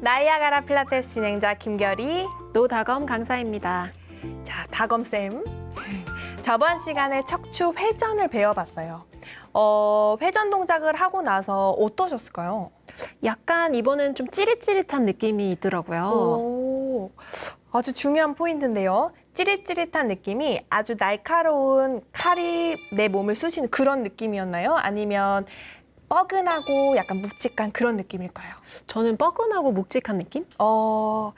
나이아가라 필라테스 진행자 김결이. 노다검 강사입니다. 자, 다검쌤. 저번 시간에 척추 회전을 배워봤어요. 어, 회전 동작을 하고 나서 어떠셨을까요? 약간 이번엔 좀 찌릿찌릿한 느낌이 있더라고요. 오, 아주 중요한 포인트인데요. 찌릿찌릿한 느낌이 아주 날카로운 칼이 내 몸을 쑤시는 그런 느낌이었나요? 아니면 뻐근하고 약간 묵직한 그런 느낌일까요? 저는 뻐근하고 묵직한 느낌? 어,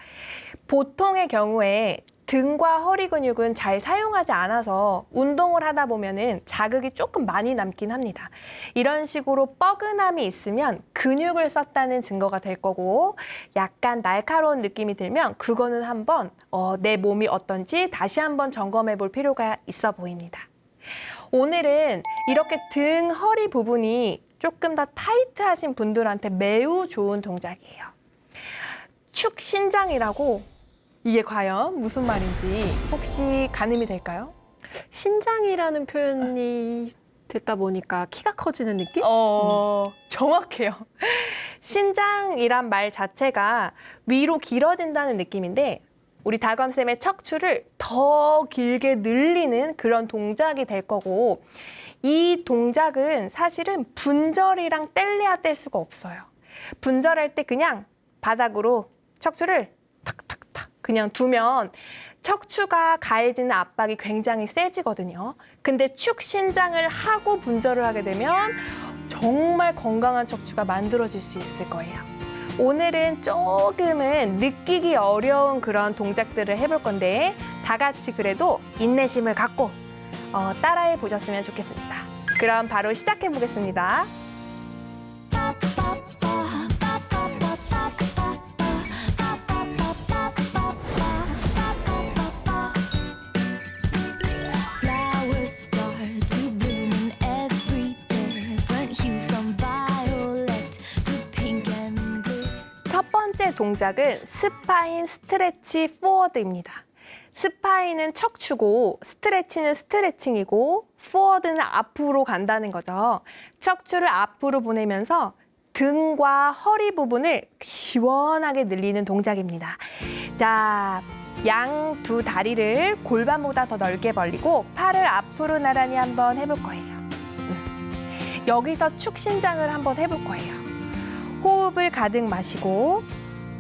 보통의 경우에 등과 허리 근육은 잘 사용하지 않아서 운동을 하다 보면은 자극이 조금 많이 남긴 합니다. 이런 식으로 뻐근함이 있으면 근육을 썼다는 증거가 될 거고 약간 날카로운 느낌이 들면 그거는 한번 어, 내 몸이 어떤지 다시 한번 점검해 볼 필요가 있어 보입니다. 오늘은 이렇게 등, 허리 부분이 조금 더 타이트하신 분들한테 매우 좋은 동작이에요. 축신장이라고 이게 과연 무슨 말인지 혹시 가늠이 될까요? 신장이라는 표현이 듣다 보니까 키가 커지는 느낌? 어, 정확해요. 신장이란 말 자체가 위로 길어진다는 느낌인데 우리 다감쌤의 척추를 더 길게 늘리는 그런 동작이 될 거고 이 동작은 사실은 분절이랑 뗄래야 뗄 수가 없어요. 분절할 때 그냥 바닥으로 척추를 탁탁탁 그냥 두면 척추가 가해지는 압박이 굉장히 세지거든요. 근데 축신장을 하고 분절을 하게 되면 정말 건강한 척추가 만들어질 수 있을 거예요. 오늘은 조금은 느끼기 어려운 그런 동작들을 해볼 건데 다 같이 그래도 인내심을 갖고 어, 따라해 보셨으면 좋겠습니다. 그럼 바로 시작해 보겠습니다. Flowers start to bloom every day. Different hue from violet to pink and blue. 첫 번째 동작은 스파인 스트레치 포워드입니다. 스파인은 척추고 스트레치는 스트레칭이고 포워드는 앞으로 간다는 거죠. 척추를 앞으로 보내면서 등과 허리 부분을 시원하게 늘리는 동작입니다. 자, 양 두 다리를 골반보다 더 넓게 벌리고 팔을 앞으로 나란히 한번 해볼 거예요. 음. 여기서 축신장을 한번 해볼 거예요. 호흡을 가득 마시고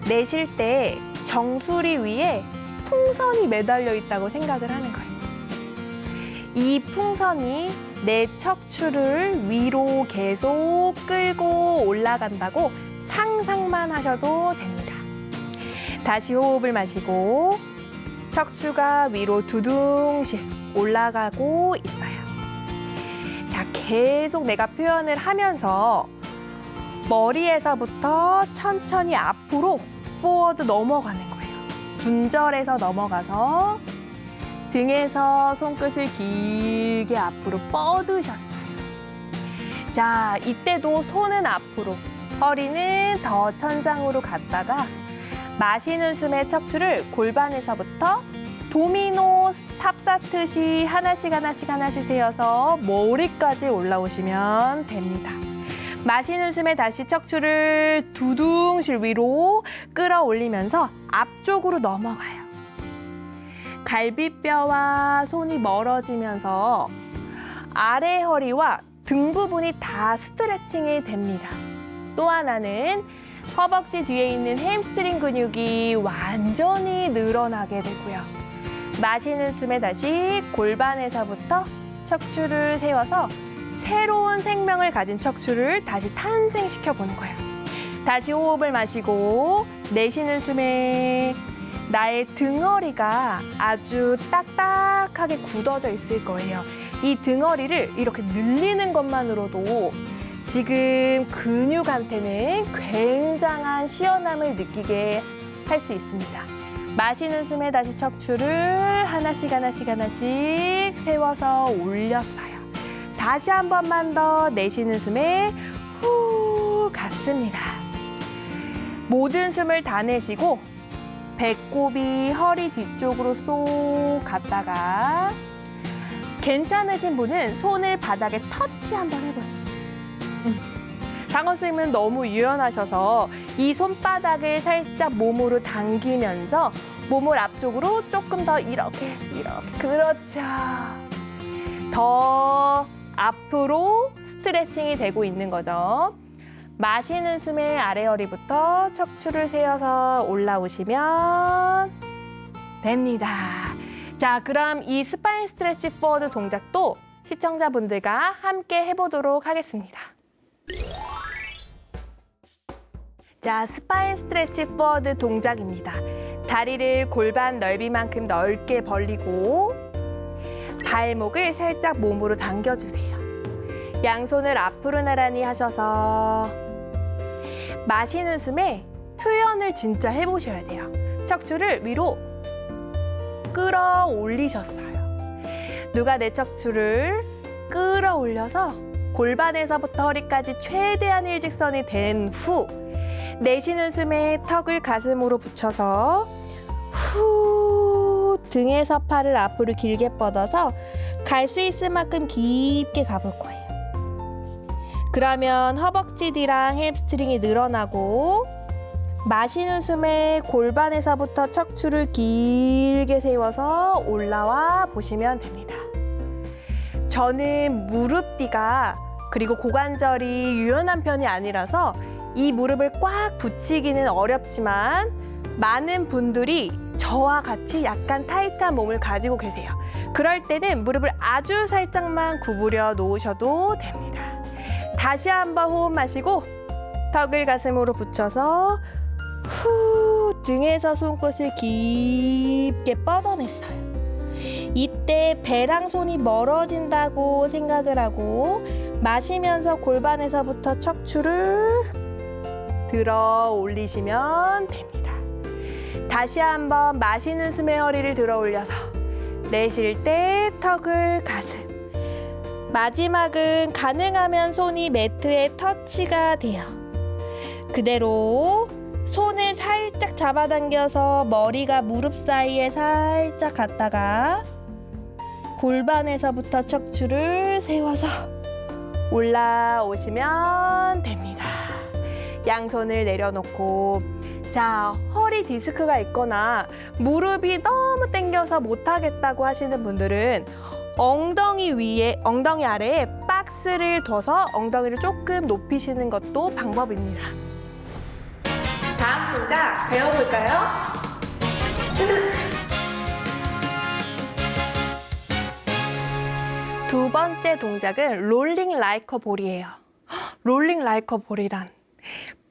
내쉴 때 정수리 위에 풍선이 매달려 있다고 생각을 하는 거예요. 이 풍선이 내 척추를 위로 계속 끌고 올라간다고 상상만 하셔도 됩니다. 다시 호흡을 마시고 척추가 위로 두둥실 올라가고 있어요. 자, 계속 내가 표현을 하면서 머리에서부터 천천히 앞으로 포워드 넘어가는 거예요. 분절에서 넘어가서 등에서 손끝을 길게 앞으로 뻗으셨어요. 자, 이때도 손은 앞으로, 허리는 더 천장으로 갔다가 마시는 숨에 척추를 골반에서부터 도미노 탑사트시 하나씩 하나씩 하나씩 세어서 머리까지 올라오시면 됩니다. 마시는 숨에 다시 척추를 두둥실 위로 끌어올리면서 앞쪽으로 넘어가요. 갈비뼈와 손이 멀어지면서 아래 허리와 등 부분이 다 스트레칭이 됩니다. 또 하나는 허벅지 뒤에 있는 햄스트링 근육이 완전히 늘어나게 되고요. 마시는 숨에 다시 골반에서부터 척추를 세워서 새로운 생명을 가진 척추를 다시 탄생시켜 보는 거예요. 다시 호흡을 마시고 내쉬는 숨에 나의 등허리가 아주 딱딱하게 굳어져 있을 거예요. 이 등허리를 이렇게 늘리는 것만으로도 지금 근육한테는 굉장한 시원함을 느끼게 할 수 있습니다. 마시는 숨에 다시 척추를 하나씩 하나씩 하나씩 세워서 올렸어요. 다시 한 번만 더 내쉬는 숨에 후 갔습니다. 모든 숨을 다 내쉬고 배꼽이 허리 뒤쪽으로 쏙 갔다가 괜찮으신 분은 손을 바닥에 터치 한번 해보세요. 음. 장원 선생님은 너무 유연하셔서 이 손바닥을 살짝 몸으로 당기면서 몸을 앞쪽으로 조금 더 이렇게 이렇게 그렇죠. 더 앞으로 스트레칭이 되고 있는 거죠. 마시는 숨에 아래 허리부터 척추를 세워서 올라오시면 됩니다. 자, 그럼 이 스파인 스트레치 포워드 동작도 시청자분들과 함께 해보도록 하겠습니다. 자, 스파인 스트레치 포워드 동작입니다. 다리를 골반 넓이만큼 넓게 벌리고 발목을 살짝 몸으로 당겨주세요. 양손을 앞으로 나란히 하셔서 마시는 숨에 표현을 진짜 해보셔야 돼요. 척추를 위로 끌어올리셨어요. 누가 내 척추를 끌어올려서 골반에서부터 허리까지 최대한 일직선이 된 후 내쉬는 숨에 턱을 가슴으로 붙여서 후 등에서 팔을 앞으로 길게 뻗어서 갈 수 있을 만큼 깊게 가볼 거예요. 그러면 허벅지 뒤랑 햄스트링이 늘어나고 마시는 숨에 골반에서부터 척추를 길게 세워서 올라와 보시면 됩니다. 저는 무릎 뒤가 그리고 고관절이 유연한 편이 아니라서 이 무릎을 꽉 붙이기는 어렵지만 많은 분들이 저와 같이 약간 타이트한 몸을 가지고 계세요. 그럴 때는 무릎을 아주 살짝만 구부려 놓으셔도 됩니다. 다시 한번 호흡 마시고 턱을 가슴으로 붙여서 후 등에서 손끝을 깊게 뻗어냈어요. 이때 배랑 손이 멀어진다고 생각을 하고 마시면서 골반에서부터 척추를 들어 올리시면 됩니다. 다시 한번 마시는 숨에 허리를 들어 올려서 내쉴 때 턱을 가슴. 마지막은 가능하면 손이 매트에 터치가 돼요. 그대로 손을 살짝 잡아당겨서 머리가 무릎 사이에 살짝 갔다가 골반에서부터 척추를 세워서 올라오시면 됩니다. 양손을 내려놓고 자 허리 디스크가 있거나 무릎이 너무 당겨서 못하겠다고 하시는 분들은 엉덩이 위에 엉덩이 아래에 박스를 둬서 엉덩이를 조금 높이시는 것도 방법입니다. 다음 동작 배워볼까요? 두 번째 동작은 롤링 라이커 볼이에요. 롤링 라이커 볼이란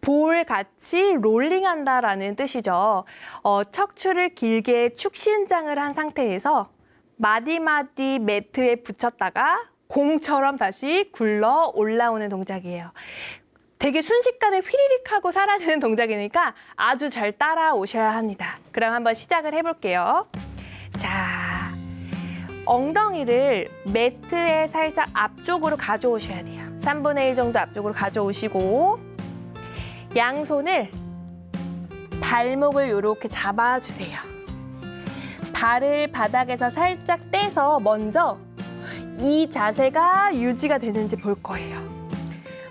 볼 같이 롤링한다라는 뜻이죠. 어, 척추를 길게 축신장을 한 상태에서 마디마디 매트에 붙였다가 공처럼 다시 굴러 올라오는 동작이에요. 되게 순식간에 휘리릭 하고 사라지는 동작이니까 아주 잘 따라오셔야 합니다. 그럼 한번 시작을 해볼게요. 자, 엉덩이를 매트에 살짝 앞쪽으로 가져오셔야 돼요. 3분의 1 정도 앞쪽으로 가져오시고 양손을 발목을 이렇게 잡아주세요. 발을 바닥에서 살짝 떼서 먼저 이 자세가 유지가 되는지 볼 거예요.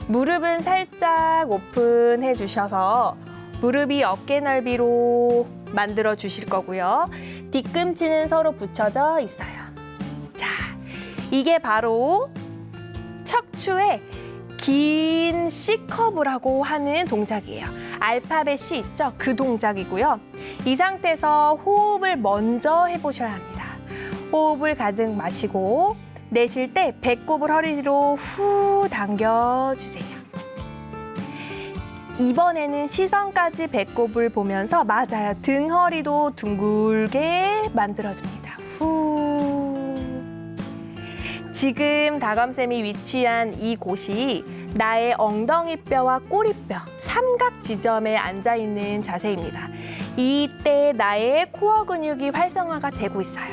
무릎은 살짝 오픈해 주셔서 무릎이 어깨 넓이로 만들어 주실 거고요. 뒤꿈치는 서로 붙여져 있어요. 자, 이게 바로 척추의 긴 C커브라고 하는 동작이에요. 알파벳 C 있죠? 그 동작이고요. 이 상태에서 호흡을 먼저 해보셔야 합니다. 호흡을 가득 마시고 내쉴 때 배꼽을 허리 뒤로 후 당겨주세요. 이번에는 시선까지 배꼽을 보면서 맞아요. 등 허리도 둥글게 만들어줍니다. 후. 지금 다감쌤이 위치한 이 곳이 나의 엉덩이뼈와 꼬리뼈, 삼각 지점에 앉아 있는 자세입니다. 이때 나의 코어 근육이 활성화가 되고 있어요.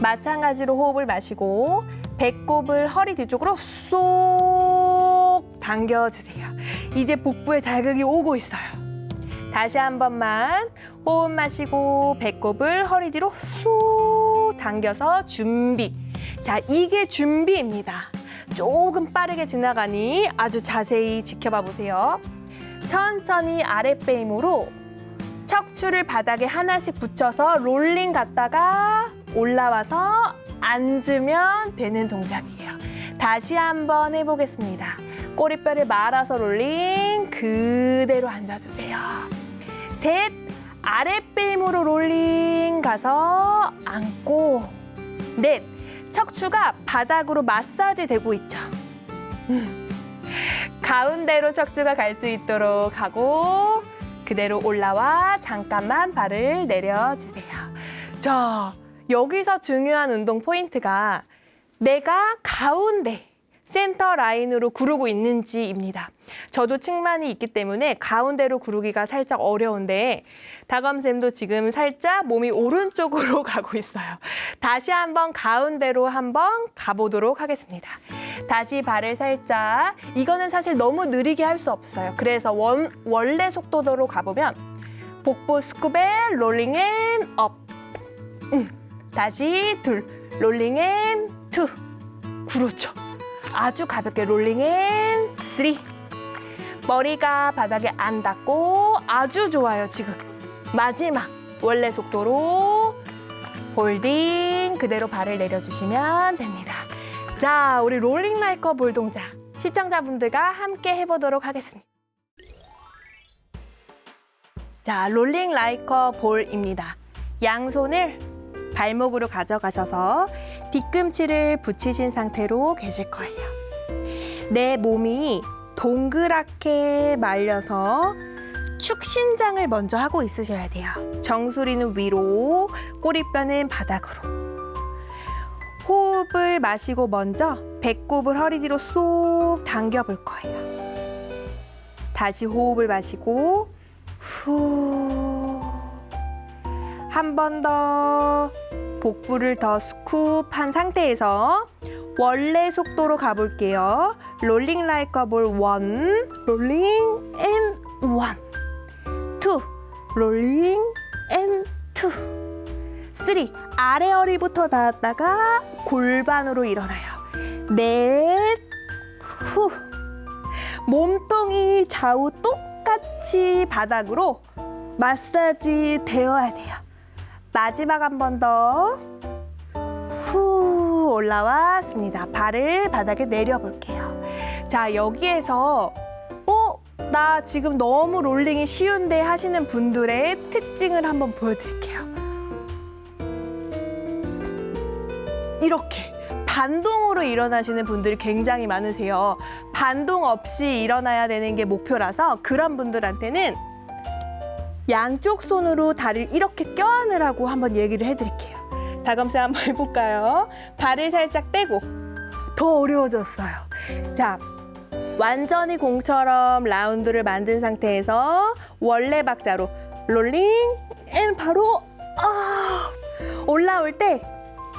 마찬가지로 호흡을 마시고 배꼽을 허리 뒤쪽으로 쏙 당겨주세요. 이제 복부에 자극이 오고 있어요. 다시 한 번만 호흡 마시고 배꼽을 허리 뒤로 쏙 당겨서 준비. 자, 이게 준비입니다. 조금 빠르게 지나가니 아주 자세히 지켜봐 보세요. 천천히 아랫배 힘으로 척추를 바닥에 하나씩 붙여서 롤링 갔다가 올라와서 앉으면 되는 동작이에요. 다시 한번 해보겠습니다. 꼬리뼈를 말아서 롤링 그대로 앉아주세요. 셋 아랫배 힘으로 롤링 가서 앉고 넷 척추가 바닥으로 마사지 되고 있죠. 음. 가운데로 척추가 갈 수 있도록 하고 그대로 올라와 잠깐만 발을 내려주세요. 자, 여기서 중요한 운동 포인트가 내가 가운데 센터 라인으로 구르고 있는지입니다. 저도 측만이 있기 때문에 가운데로 구르기가 살짝 어려운데 다감쌤도 지금 살짝 몸이 오른쪽으로 가고 있어요. 다시 한번 가운데로 한번 가보도록 하겠습니다. 다시 발을 살짝 이거는 사실 너무 느리게 할 수 없어요. 그래서 원, 원래 속도대로 가보면 복부 스쿠벨 롤링 앤 업. 음, 다시 둘 롤링 앤 투. 그렇죠. 아주 가볍게 롤링 앤 쓰리. 머리가 바닥에 안 닿고 아주 좋아요 지금. 마지막 원래 속도로 홀딩 그대로 발을 내려주시면 됩니다. 자, 우리 롤링 라이커 볼 동작 시청자분들과 함께 해보도록 하겠습니다. 자, 롤링 라이커 볼입니다. 양손을 발목으로 가져가셔서 뒤꿈치를 붙이신 상태로 계실 거예요. 내 몸이 동그랗게 말려서 축신장을 먼저 하고 있으셔야 돼요. 정수리는 위로, 꼬리뼈는 바닥으로. 호흡을 마시고 먼저 배꼽을 허리 뒤로 쏙 당겨 볼 거예요. 다시 호흡을 마시고 후. 한 번 더 복부를 더 스쿱한 상태에서 원래 속도로 가볼게요. 롤링 라이커 볼 원, 롤링 앤 원, 투, 롤링 앤 투, 쓰리. 아래 허리부터 닿았다가 골반으로 일어나요. 넷, 후. 몸통이 좌우 똑같이 바닥으로 마사지 되어야 돼요. 마지막 한 번 더. 후 올라왔습니다. 발을 바닥에 내려볼게요. 자, 여기에서 어? 나 지금 너무 롤링이 쉬운데 하시는 분들의 특징을 한번 보여드릴게요. 이렇게 반동으로 일어나시는 분들이 굉장히 많으세요. 반동 없이 일어나야 되는 게 목표라서 그런 분들한테는 양쪽 손으로 다리를 이렇게 껴안으라고 한번 얘기를 해드릴게요. 다감새 한번 해볼까요? 발을 살짝 떼고 더 어려워졌어요. 자, 완전히 공처럼 라운드를 만든 상태에서 원래 박자로 롤링 앤 바로 아, 올라올 때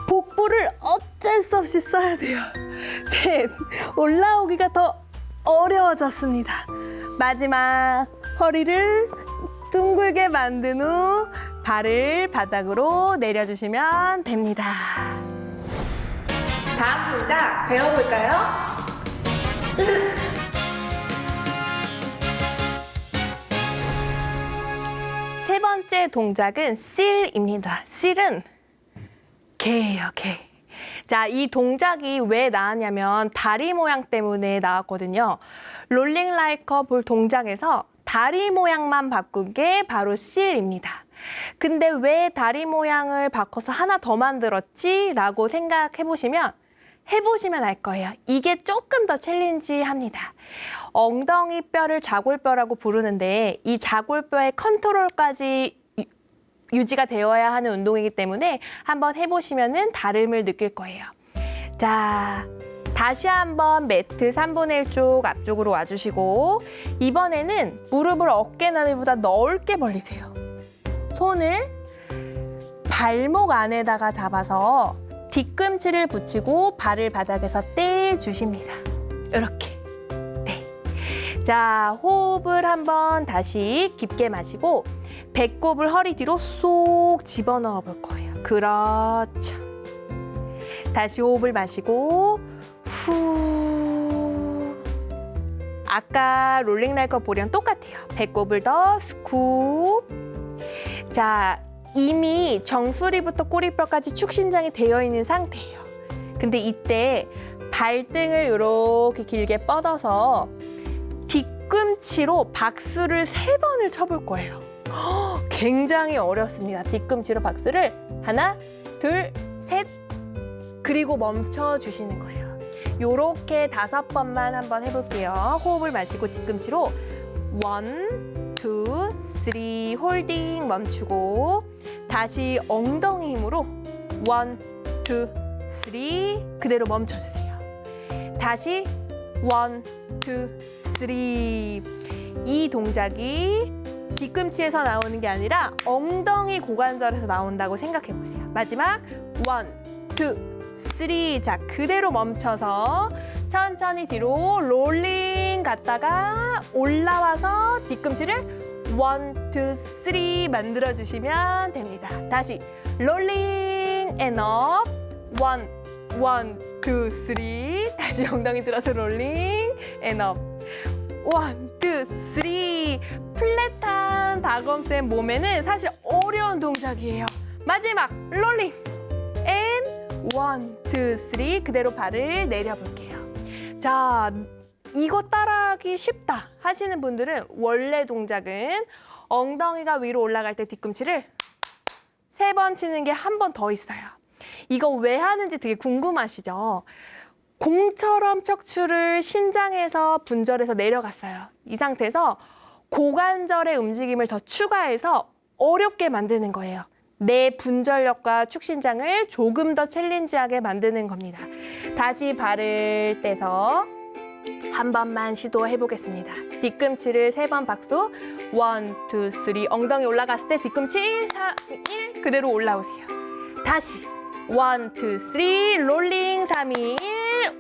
복부를 어쩔 수 없이 써야 돼요. 셋, 올라오기가 더 어려워졌습니다. 마지막 허리를 둥글게 만든 후 발을 바닥으로 내려주시면 됩니다. 다음 동작 배워볼까요? 세 번째 동작은 실입니다. 실은 개예요, 개. 자, 이 동작이 왜 나왔냐면 다리 모양 때문에 나왔거든요. 롤링 라이커 볼 동작에서 다리 모양만 바꾼 게 바로 실입니다. 근데 왜 다리 모양을 바꿔서 하나 더 만들었지? 라고 생각해 보시면 해보시면 알 거예요. 이게 조금 더 챌린지 합니다. 엉덩이 뼈를 자골뼈라고 부르는데 이 자골뼈의 컨트롤까지 유- 유지가 되어야 하는 운동이기 때문에 한번 해보시면은 다름을 느낄 거예요. 자, 다시 한번 매트 3분의 1 쪽 앞쪽으로 와주시고 이번에는 무릎을 어깨 너비보다 넓게 벌리세요. 손을 발목 안에다가 잡아서 뒤꿈치를 붙이고 발을 바닥에서 떼주십니다. 이렇게. 네. 자, 호흡을 한번 다시 깊게 마시고 배꼽을 허리 뒤로 쏙 집어넣어 볼 거예요. 그렇죠. 다시 호흡을 마시고 후. 후. 아까 롤링 날 거 보랑 똑같아요. 배꼽을 더 스쿱. 자, 이미 정수리부터 꼬리뼈까지 축신장이 되어 있는 상태예요. 근데 이때 발등을 이렇게 길게 뻗어서 뒤꿈치로 박수를 세 번을 쳐볼 거예요. 헉, 굉장히 어렵습니다. 뒤꿈치로 박수를 하나, 둘, 셋, 그리고 멈춰 주시는 거예요. 요렇게 다섯 번만 한번 해볼게요. 호흡을 마시고 뒤꿈치로 원, 투, 쓰리 홀딩 멈추고 다시 엉덩이 힘으로 원, 투, 쓰리 그대로 멈춰주세요. 다시 원, 투, 쓰리 이 동작이 뒤꿈치에서 나오는 게 아니라 엉덩이 고관절에서 나온다고 생각해 보세요. 마지막 원, 투, 쓰리 자 그대로 멈춰서 천천히 뒤로 롤링 갔다가 올라와서 뒤꿈치를 원, 투, 쓰리 만들어 주시면 됩니다. 다시 롤링 앤 업. 원, 원, 투, 쓰리. 다시 엉덩이 들어서 롤링 앤 업. 원, 투, 쓰리. 플랫한 다검쌤 몸에는 사실 어려운 동작이에요. 마지막 롤링 앤 원, 투, 쓰리. 그대로 발을 내려볼게요. 자, 이거 따라하기 쉽다 하시는 분들은 원래 동작은 엉덩이가 위로 올라갈 때 뒤꿈치를 세 번 치는 게 한 번 더 있어요. 이거 왜 하는지 되게 궁금하시죠? 공처럼 척추를 신장에서 분절해서 내려갔어요. 이 상태에서 고관절의 움직임을 더 추가해서 어렵게 만드는 거예요. 내 분절력과 축신장을 조금 더 챌린지하게 만드는 겁니다. 다시 발을 떼서 한 번만 시도해 보겠습니다. 뒤꿈치를 세 번 박수. 원, 투, 쓰리. 엉덩이 올라갔을 때 뒤꿈치 1, 4, 1 그대로 올라오세요. 다시 원, 투, 쓰리. 롤링 3, 2, 1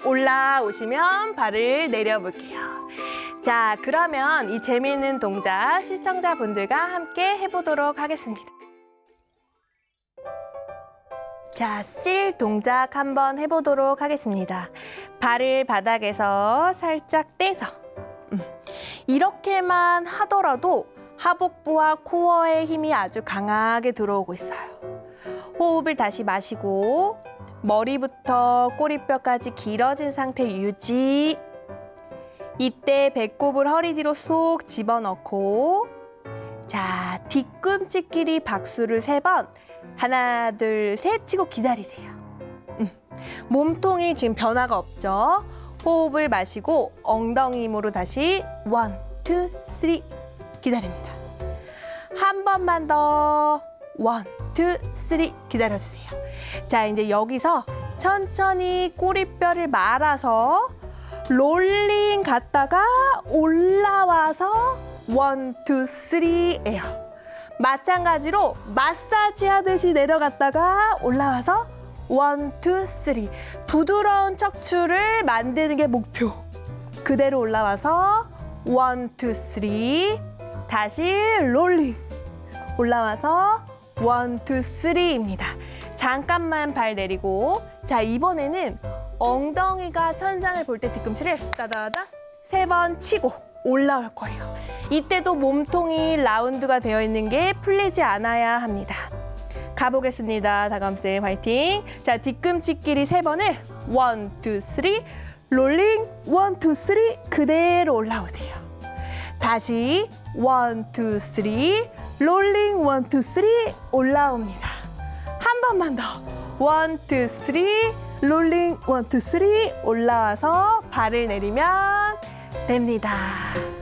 올라오시면 발을 내려볼게요. 자, 그러면 이 재미있는 동작 시청자분들과 함께 해보도록 하겠습니다. 자, 쓸 동작 한번 해보도록 하겠습니다. 발을 바닥에서 살짝 떼서 음, 이렇게만 하더라도 하복부와 코어의 힘이 아주 강하게 들어오고 있어요. 호흡을 다시 마시고 머리부터 꼬리뼈까지 길어진 상태 유지. 이때 배꼽을 허리 뒤로 쏙 집어넣고 자 뒤꿈치끼리 박수를 세번 하나 둘 셋 치고 기다리세요. 음, 몸통이 지금 변화가 없죠. 호흡을 마시고 엉덩이 힘으로 다시 원, 투, 쓰리 기다립니다. 한 번만 더 원, 투, 쓰리 기다려주세요. 자 이제 여기서 천천히 꼬리뼈를 말아서 롤링 갔다가 올라와서 원, 투, 쓰리예요. 마찬가지로 마사지 하듯이 내려갔다가 올라와서 원, 투, 쓰리. 부드러운 척추를 만드는 게 목표. 그대로 올라와서 원, 투, 쓰리. 다시 롤링. 올라와서 원, 투, 쓰리입니다. 잠깐만 발 내리고 자 이번에는 엉덩이가 천장을 볼 때 뒤꿈치를 따다다 세 번 치고 올라올 거예요. 이때도 몸통이 라운드가 되어 있는 게 풀리지 않아야 합니다. 가보겠습니다. 다감쌤 화이팅. 자 뒤꿈치끼리 세 번을 원, 투, 쓰리 롤링 원, 투, 쓰리 그대로 올라오세요. 다시 원, 투, 쓰리 롤링 원, 투, 쓰리 올라옵니다. 한 번만 더. 원, 투, 쓰리 롤링 원, 투, 쓰리 올라와서 발을 내리면 됩니다.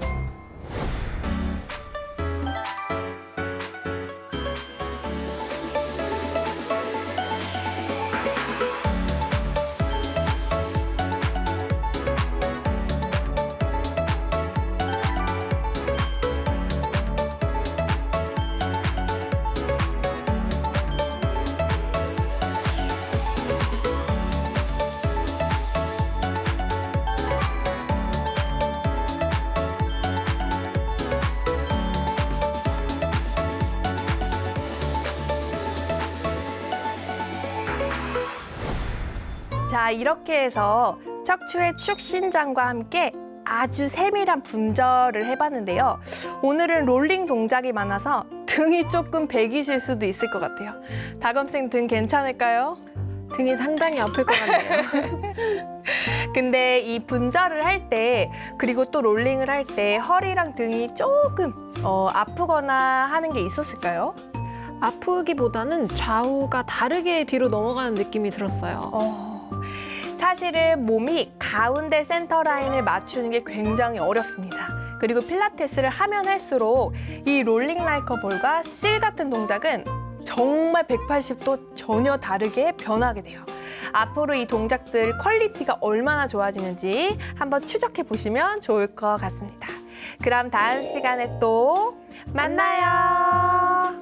자, 이렇게 해서 척추의 축신장과 함께 아주 세밀한 분절을 해봤는데요. 오늘은 롤링 동작이 많아서 등이 조금 배기실 수도 있을 것 같아요. 다검생 등 괜찮을까요? 등이 상당히 아플 것 같네요. 근데 이 분절을 할 때 그리고 또 롤링을 할 때 허리랑 등이 조금 어, 아프거나 하는 게 있었을까요? 아프기보다는 좌우가 다르게 뒤로 넘어가는 느낌이 들었어요. 어, 사실은 몸이 가운데 센터 라인을 맞추는 게 굉장히 어렵습니다. 그리고 필라테스를 하면 할수록 이 롤링 라이커 볼과 실 같은 동작은 정말 180도 전혀 다르게 변하게 돼요. 앞으로 이 동작들 퀄리티가 얼마나 좋아지는지 한번 추적해 보시면 좋을 것 같습니다. 그럼 다음 시간에 또 만나요.